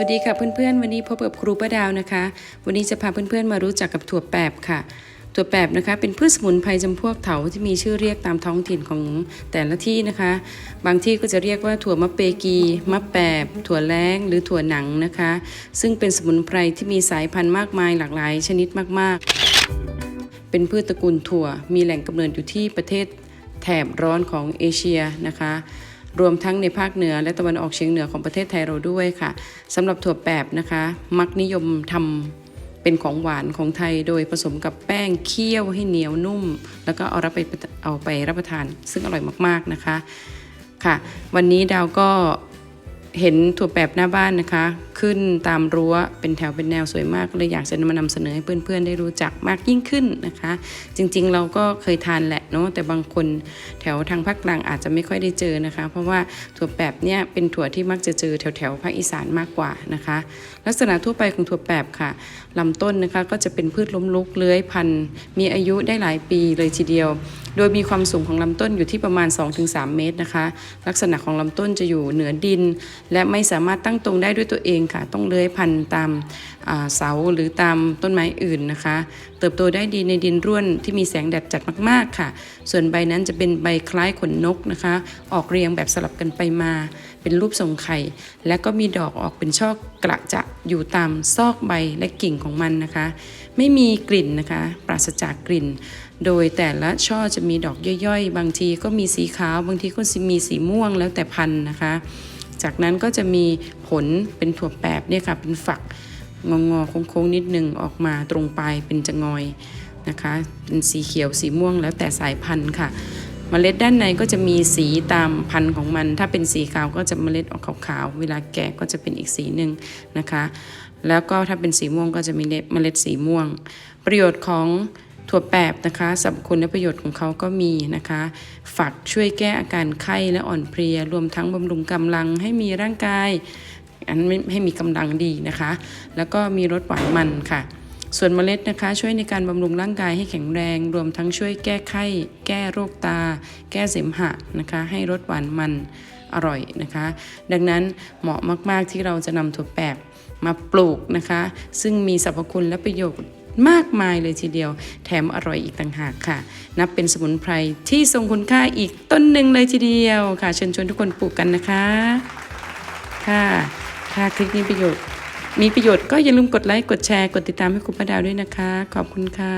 วัสดีค่ะเพื่อนๆ วันนี้พบกับครูป้าดาวนะคะ วันนี้จะพาเพื่อนๆมารู้จักกับถั่วแปบค่ะ ถั่วแปบนะคะ เป็นพืชสมุนไพรจำพวกเถาที่มีชื่อเรียกตามท้องถิ่นของแต่ละที่นะคะ บางที่ก็จะเรียกว่าถั่วมะเปกีมะแปบถั่วแล้งหรือถั่วหนังนะคะ ซึ่งเป็นสมุนไพรที่มีสายพันธุ์มากมายหลากหลาย ชนิดมากๆ เป็นพืชตระกูลถั่ว มีแหล่งกำเนิดอยู่ที่ประเทศแถบร้อนของเอเชียนะคะ รวมทั้งในภาคเหนือและตะวันออกเฉียงเหนือของประเทศไทยเราด้วยค่ะสำหรับถั่วแปบนะคะ มักนิยมทำเป็นของหวานของไทยโดยผสมกับแป้งเคี่ยวให้เหนียวนุ่ม แล้วก็เอารับไปเอาไปรับประทาน ซึ่งอร่อยมากๆนะคะค่ะ วันนี้ดาวก็ เห็นถั่วแปบหน้าบ้านนะคะ ขึ้นตามรั้วเป็นแถวเป็นแนวสวยมากเลยอยากจะมานำเสนอให้เพื่อนๆได้รู้จักมากยิ่งขึ้นนะคะ จริงๆเราก็เคยทานแหละเนาะแต่บางคนแถวทางภาคกลางอาจจะไม่ค่อยได้เจอนะคะ เพราะว่าถั่วแปบเนี่ยเป็นถั่วที่มักจะเจอแถวๆภาคอีสานมากกว่านะคะ ลักษณะทั่วไปของถั่วแปบค่ะลำต้นนะคะก็จะเป็นพืชล้มลุกเลื้อยพันธุ์มีอายุได้หลายปีเลยทีเดียว โดยมีความสูงของลำต้นอยู่ที่ประมาณ 2-3 เมตรนะคะ ลักษณะของลำต้นจะอยู่เหนือดินและไม่สามารถตั้งตรงได้ด้วยตัวเองค่ะ ต้องเลื้อยพันตามเสาหรือตามต้นไม้อื่นนะคะ เติบโตได้ดีในดินร่วนที่มีแสงแดดจัดมากๆค่ะ ส่วนใบนั้นจะเป็นใบคล้ายขนนกนะคะ ออกเรียงแบบสลับกันไปมา เป็นรูปทรงไข่ และก็มีดอกออกเป็นช่อกระจะอยู่ตามซอกใบและกิ่งของมันนะคะ ไม่มีกลิ่นนะคะ ปราศจากกลิ่น โดยแต่ละช่อจะมีดอกย่อยๆ บางทีก็มีสีขาว บางทีก็มีสีม่วงแล้วแต่พันธุ์นะคะ จากนั้นก็จะมีผลเป็นถั่วแปบเนี่ยค่ะเป็นฝักงองอๆโค้งๆนิดนึงออกมาตรงปลายเป็นจะงอยนะคะเป็นสีเขียวสีม่วงแล้วแต่สายพันธุ์ค่ะเมล็ดด้านในก็จะมีสีตามพันธุ์ของมัน ถ้าเป็นสีขาวก็จะเมล็ดออกขาวๆ เวลาแก่ก็จะเป็นอีกสีหนึ่งนะคะ แล้วก็ถ้าเป็นสีม่วงก็จะมีเมล็ดสีม่วง ประโยชน์ของ ถั่วแปบนะคะสรรพคุณและประโยชน์ของเขาก็มีนะคะ ฝักช่วยแก้อาการไข้และอ่อนเพลีย รวมทั้งบำรุงกำลังให้มีร่างกาย อันไม่ให้มีกำลังดีนะคะ แล้วก็มีรสหวานมันค่ะ ส่วนเมล็ดนะคะ ช่วยในการบำรุงร่างกายให้แข็งแรง รวมทั้งช่วยแก้ไข้ แก้โรคตา แก้เสมหะนะคะ ให้รสหวานมันอร่อยนะคะ ดังนั้นเหมาะมาก ๆที่เราจะนำถั่วแปบมาปลูกนะคะ ซึ่งมีสรรพคุณและประโยชน์ มากมายเลยทีเดียว แถมอร่อยอีกต่างหากค่ะ นับเป็นสมุนไพรที่ทรงคุณค่าอีกต้นหนึ่งเลยทีเดียวค่ะ เชิญชวนทุกคนปลูกกันนะคะ ค่ะถ้าคลิปนี้ประโยชน์ มีประโยชน์ก็อย่าลืมกดไลค์กดแชร์กดติดตามให้คุณป้าดาวด้วยนะคะ ขอบคุณค่ะ